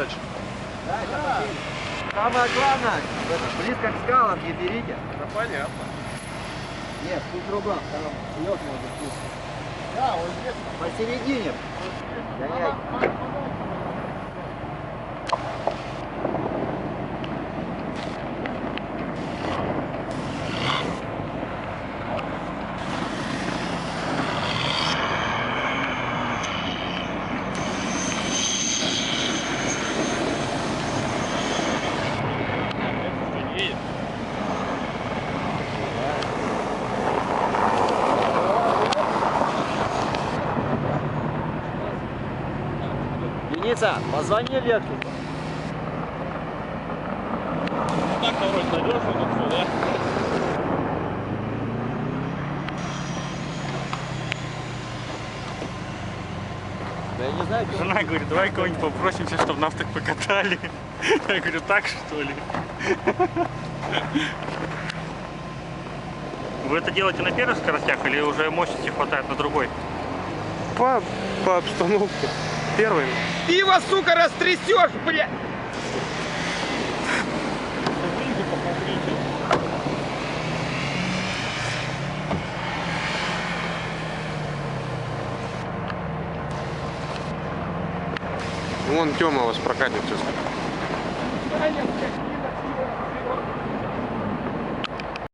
дальше. Самое главное, это близко к скалам не берите. Да понятно. Нет, тут другом, там лед может быть. Да, вот здесь. Посередине. Гоняйте. Едет. Деница, позвони Лексу. Так-то вроде надежно тут все, да? Да я не знаю, что Жена говорит, давай кого-нибудь попросимся, чтобы нас так покатали. Я говорю, так что ли? Вы это делаете на первых скоростях или уже мощности хватает на другой? По, по обстановке. Первый. Пиво, сука, растрясешь, блядь! Вон Тёма вас прокатит сейчас.